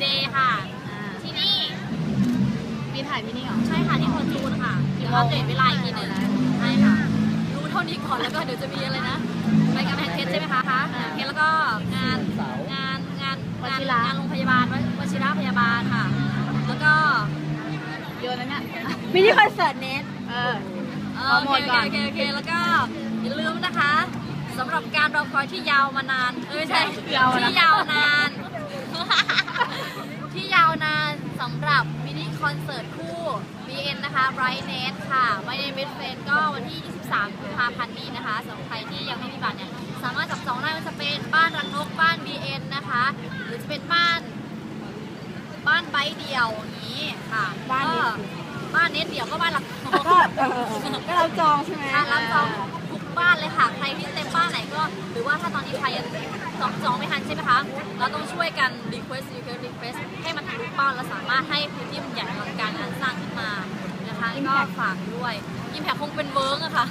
เฮเดย์ค่ะ ที่นี่มีถ่ายที่นี่เหรอ ใช่ค่ะที่คอนจูนค่ะ เดี๋ยวอัปเดตเวลาอีกทีหนึ่งใช่ค่ะ รู้เท่านี้ก่อนแล้วก็เดี๋ยวจะมีอะไรนะไปกำแพงเพชรใช่ไหมคะคะเพชรแล้วก็งานงานงานงานงานโรงพยาบาลวชิระพยาบาลค่ะ แล้วก็เยอะนะเนี่ย มินิคอนเสิร์ตเนสเออ เอโปรอโมโอทเคก่อนโอเคโอเคแล้วก็อย่าลืมนะคะสำหรับการรอคอยที่ยาวมานานเอ้ยไม่ใช่ยาวนะที่ยาวนาน คอนเสิร์ตคู่ BN นะคะ Brightness ค่ะ My Name is f r i e n d ก็วันที่ 23 กุมภาพันธ์นี้นะคะสำหรับใครที่ยังไม่มีบัตรเนี่ยสามารถจับจองได้ว่าจะเป็นบ้านรังนกบ้าน BN นะคะ หรือจะเป็นบ้าน บ้านใบเดียวอย่างนี้ค่ะบ้านเน็ต ก็บ้านเน็ตเดียวก็บ้านหลังนก ก็เออก็เราจองใช่ไหม ค่ะรับจองทุกบ้านเลยค่ะ ใครที่เต็มบ้านไหนก็ หรือว่าถ้าตอนนี้ใครยังจองจองไม่ทันใช่ไหมคะ เราต้องช่วยกัน request request request ให้าเราสามารถให้พื้นที่มันใหญ่อลังการงานสร้างขึ้นมานะคะก็ฝากด้วยอิมแพคคงเป็นเวิร์กอะค่ะ